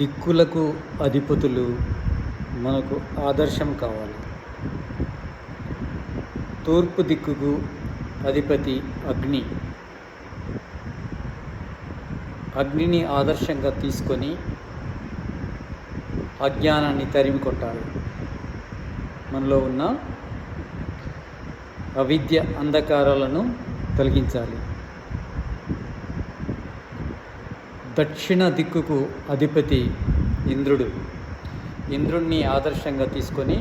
దిక్కులకు అధిపతులు మనకు ఆదర్శం కావాలి. తూర్పు దిక్కుకు అధిపతి అగ్ని. అగ్నిని ఆదర్శంగా తీసుకొని అజ్ఞానాన్ని తరిమి కొట్టాలి. మనలో ఉన్న అవిద్య అంధకారాలను తొలగించాలి. దక్షిణ దిక్కుకు అధిపతి ఇంద్రుడు. ఇంద్రుణ్ణి ఆదర్శంగా తీసుకొని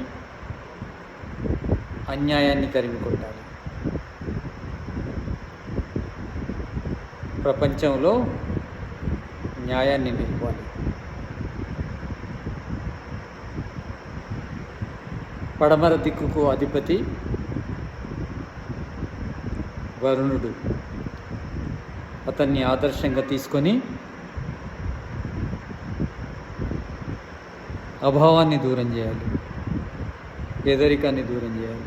అన్యాయాన్ని తరిమి కొట్టాలి ప్రపంచంలో న్యాయాన్ని నిలపాలి పడమర దిక్కుకు అధిపతి వరుణుడు. అతన్ని ఆదర్శంగా తీసుకొని అభావాన్ని దూరం చేయాలి. పేదరికాన్ని దూరం చేయాలి.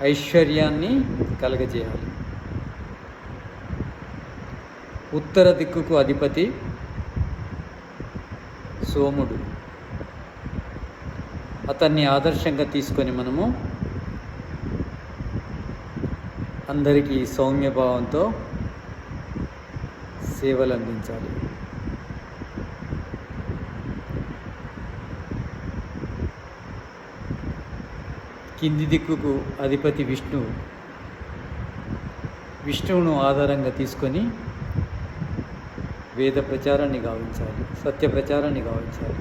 ఐశ్వర్యాన్ని కలగజేయాలి. ఉత్తర దిక్కుకు అధిపతి సోముడు. అతన్ని ఆదర్శంగా తీసుకొని మనము అందరికీ సౌమ్యభావంతో సేవలు అందించాలి కింది దిక్కుకు అధిపతి విష్ణువు విష్ణువును ఆధారంగా తీసుకొని వేద ప్రచారాన్ని గావించాలి సత్య ప్రచారాన్ని గావించాలి.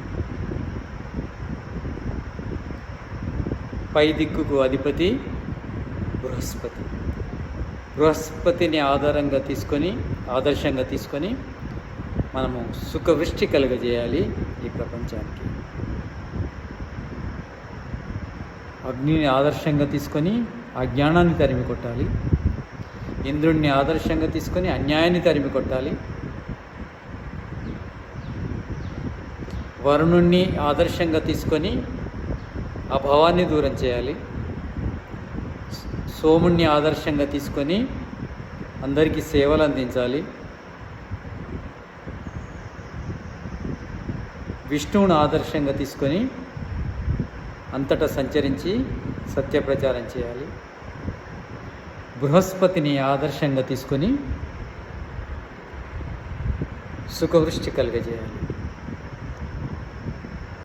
పై దిక్కుకు అధిపతి బృహస్పతి. బృహస్పతిని ఆధారంగా తీసుకొని ఆదర్శంగా తీసుకొని మనము సుఖవృష్టి కలుగజేయాలి ఈ ప్రపంచానికి. అగ్నిని ఆదర్శంగా తీసుకొని అజ్ఞానాన్ని తరిమి కొట్టాలి. ఇంద్రుణ్ణి ఆదర్శంగా తీసుకొని అన్యాయాన్ని తరిమి కొట్టాలి. వరుణుణ్ణి ఆదర్శంగా తీసుకొని అభావాన్ని దూరం చేయాలి. సోముణ్ణి ఆదర్శంగా తీసుకొని అందరికీ సేవలు అందించాలి. విష్ణువును ఆదర్శంగా తీసుకొని అంతటా సంచరించి సత్య ప్రచారం చేయాలి. బృహస్పతిని ఆదర్శంగా తీసుకొని సుఖవృష్టి కలుగజేయాలి.